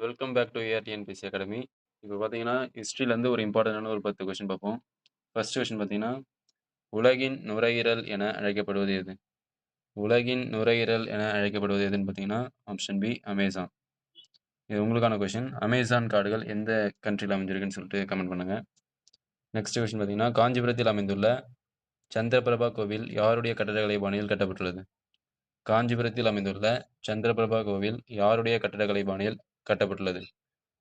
Welcome back to ARTNPC academy இப்போ பார்த்தீங்கன்னா ஹிஸ்ட்ரியிலேருந்து ஒரு இம்பார்ட்டண்டான ஒரு பத்து கொஷின் பார்ப்போம். ஃபர்ஸ்ட் கொஷின் பார்த்தீங்கன்னா உலகின் நுரையீரல் என அழைக்கப்படுவது எது? உலகின் நுரையீரல் என அழைக்கப்படுவது எதுன்னு பார்த்தீங்கன்னா ஆப்ஷன் பி அமேசான் இது உங்களுக்கான கொஷின் அமேசான் காடுகள் எந்த கண்ட்ரியில் அமைஞ்சிருக்குன்னு சொல்லிட்டு கமெண்ட் பண்ணுங்கள் நெக்ஸ்ட் கொஷின் பார்த்தீங்கன்னா காஞ்சிபுரத்தில் அமைந்துள்ள சந்திரபிரபா கோவில் யாருடைய கட்டடக்கலை பாணியில் கட்டப்பட்டுள்ளது? காஞ்சிபுரத்தில் அமைந்துள்ள சந்திரபிரபா கோவில் யாருடைய கட்டடக்கலை பாணியில் கட்டப்பட்டுள்ளது.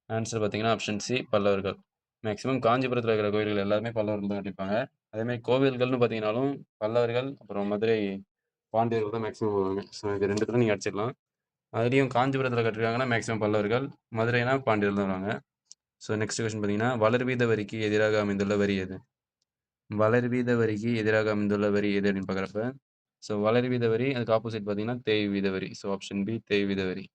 ஆன்சர் பார்த்தீங்கன்னா ஆப்ஷன் சி பல்லவர்கள். மேக்ஸிமம் காஞ்சிபுரத்தில் இருக்கிற கோவில்கள் எல்லாருமே பல்லவர்கள் தான் கட்டிப்பாங்க அதேமாதிரி கோவில்கள்னு பார்த்தீங்கன்னாலும் பல்லவர்கள் அப்புறம் மதுரை பாண்டியர்கள் தான் மேக்ஸிமம் வருவாங்க. ஸோ இது ரெண்டுத்துல நீங்கள் அடிச்சிடலாம். அதுலேயும் காஞ்சிபுரத்தில் கட்டிருக்காங்கன்னா மேக்ஸிமம் பல்லவர்கள் மதுரைனா பாண்டியர்கள் தான் வருவாங்க. ஸோ நெக்ஸ்ட் கொஸ்டின் பார்த்தீங்கன்னா வளர்வீத வரிக்கு எதிராக அமைந்துள்ள வரி எது? வளர்வீத வரிக்கு எதிராக அமைந்துள்ள வரி எது அப்படின்னு பார்க்குறப்ப ஸோ வளர்வீத வரி அதுக்கு ஆப்போசிட் பார்த்தீங்கன்னா தேய் வீத வரி. ஸோ ஆப்ஷன் பி தேய் வீத வரி.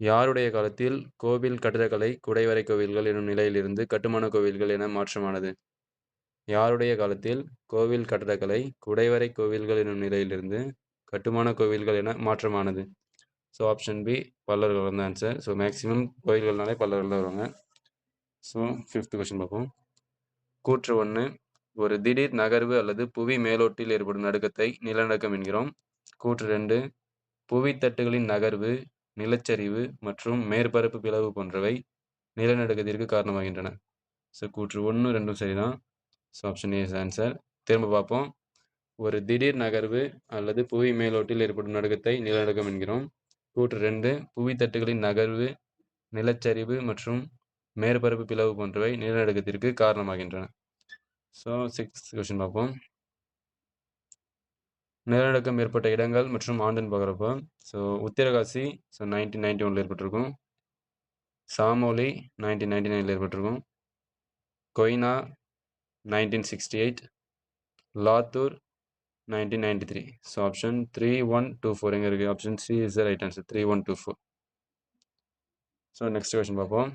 யாருடைய காலத்தில் கோவில் கட்டிடக்கலை குடைவரை கோவில்கள் எனும் நிலையிலிருந்து கட்டுமான கோவில்கள் என மாற்றமானது? யாருடைய காலத்தில் கோவில் கட்டடக்கலை குடைவரை கோவில்கள் எனும் நிலையிலிருந்து கட்டுமான கோவில்கள் என மாற்றமானது? ஸோ ஆப்ஷன் பி பல்லர்கள் வந்து ஆன்சர் ஸோ மேக்ஸிமம் கோயில்கள்னாலே பல்லர்கள் தான் வருவாங்க. ஸோ ஃபிஃப்த் கொஸ்டின் பார்ப்போம். கூற்று ஒன்று ஒரு திடீர் நகர்வு அல்லது புவி மேலோட்டில் ஏற்படும் நடுக்கத்தை நிலநடுக்கம் என்கிறோம். கூற்று ரெண்டு. புவித்தட்டுகளின் நகர்வு நிலச்சரிவு மற்றும் மேற்பரப்பு பிளவு போன்றவை நிலநடுக்கத்திற்கு காரணமாகின்றன. ஸோ கூற்று ஒன்று ரெண்டும் சரிதான். ஸோ ஆப்ஷன் ஏ ஆன்சர் திரும்ப பார்ப்போம். ஒரு திடீர் நகர்வு அல்லது புவி மேலோட்டில் ஏற்படும் நடுக்கத்தை நிலநடுக்கம் என்கிறோம். கூற்று ரெண்டு புவித்தட்டுகளின் நகர்வு நிலச்சரிவு மற்றும் மேற்பரப்பு பிளவு போன்றவை நிலநடுக்கத்திற்கு காரணமாகின்றன. ஸோ சிக்ஸ் கொஸ்டின் பார்ப்போம். நிலநடுக்கம் ஏற்பட்ட இடங்கள் மற்றும் ஆண்டுன்னு பார்க்குறப்போ so Uttarkashi so nineteen ninety ஒனில் ஏற்பட்டிருக்கும். சாமோலி நைன்டீன் நைன்டி நைனில் ஏற்பட்டிருக்கும். Koyna nineteen sixty eight Latur nineteen ninety three so option three one two four எங்கே இருக்குது option C is the right answer three one two four so next question பார்ப்போம்.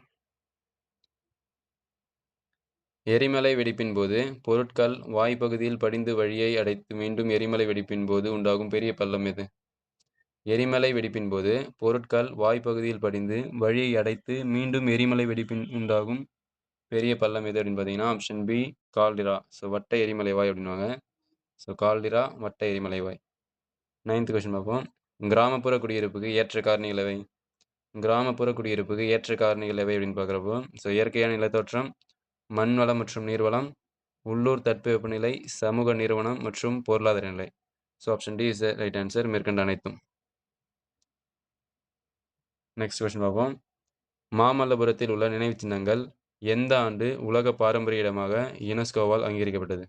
எரிமலை வெடிப்பின் போது பொருட்கள் வாய்ப்பகுதியில் படிந்து வழியை அடைத்து மீண்டும் எரிமலை வெடிப்பின் போது உண்டாகும் பெரிய பள்ளம் எது? எரிமலை வெடிப்பின் போது பொருட்கள் வாய்ப்பகுதியில் படிந்து வழியை அடைத்து மீண்டும் எரிமலை வெடிப்பின் உண்டாகும் பெரிய பள்ளம் எது அப்படின்னு பார்த்தீங்கன்னா ஆப்ஷன் பி கால்டிரா. ஸோ வட்ட எரிமலை வாய் அப்படின்வாங்க ஸோ கால்டிரா வட்ட எரிமலை வாய். நைன்த் கொஸ்டின் பார்ப்போம். கிராமப்புற குடியிருப்புக்கு ஏற்ற காரணிகள் எவை கிராமப்புற குடியிருப்புக்கு ஏற்ற காரணிகள் எவை அப்படின்னு பார்க்குறப்போ ஸோ இயற்கையான நிலத்தோற்றம் மண் வளம் மற்றும் நீர்வளம் உள்ளூர் தட்பவெப்பநிலை சமூக நிறுவனம் மற்றும் பொருளாதார நிலை. So option D is right answer மேற்கண்ட அனைத்தும். நெக்ஸ்ட் கொஸ்டின் பார்ப்போம். மாமல்லபுரத்தில் உள்ள நினைவு சின்னங்கள் எந்த ஆண்டு உலக பாரம்பரிய இடமாக யுனெஸ்கோவால் அங்கீகரிக்கப்பட்டது?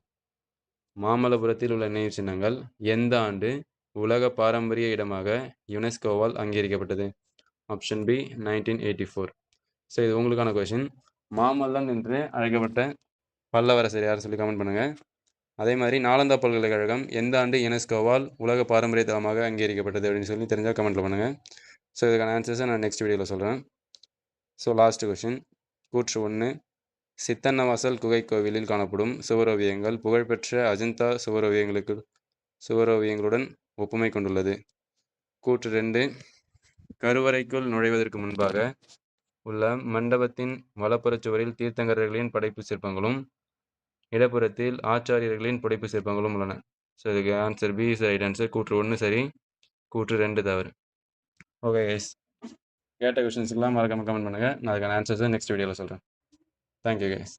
மாமல்லபுரத்தில் உள்ள நினைவு சின்னங்கள் எந்த ஆண்டு உலக பாரம்பரிய இடமாக யுனெஸ்கோவால் அங்கீகரிக்கப்பட்டது? Option B nineteen eighty four so இது உங்களுக்கான கொஷின் மாமல்லன் என்று அழைக்கப்பட்ட பல்லவரசர் யார் சொல்லி கமெண்ட் பண்ணுங்கள் அதே மாதிரி நாலந்தா பல்கலைக்கழகம் எந்த ஆண்டு யுனெஸ்கோவால் உலக பாரம்பரிய தளமாக அங்கீகரிக்கப்பட்டது அப்படின்னு சொல்லி தெரிஞ்சால் கமெண்ட்டில் பண்ணுங்கள் ஸோ இதுக்கான ஆன்சர்ஸை நான் நெக்ஸ்ட் வீடியோவில் சொல்கிறேன் ஸோ லாஸ்ட் கொஷின் கூற்று ஒன்று சித்தன்னவாசல் குகை கோவிலில் காணப்படும் சுவரோவியங்கள் புகழ்பெற்ற அஜந்தா சுவரோவியங்களுக்கு சுவரோவியங்களுடன் ஒப்புமை கொண்டுள்ளது. கூற்று ரெண்டு. கருவறைக்குள் நுழைவதற்கு முன்பாக உள்ள மண்டபத்தின் வலப்புறச் சுவரில் தீர்த்தங்கரர்களின் படைப்பு சிற்பங்களும் இடப்புறத்தில் ஆச்சாரியர்களின் படைப்பு சிற்பங்களும் உள்ளன. ஸோ இதுக்கு answer B is right answer கூற்று ஒன்று சரி கூற்று ரெண்டு தவறு. ஓகே கைஸ் கேட்ட கொஷின்ஸ்க்கெலாம் மறக்காமல் கமெண்ட் பண்ணுங்கள் நான் அதுக்கான ஆன்சர்ஸை நெக்ஸ்ட் வீடியோவில் சொல்கிறேன் தேங்க்யூ கைஸ்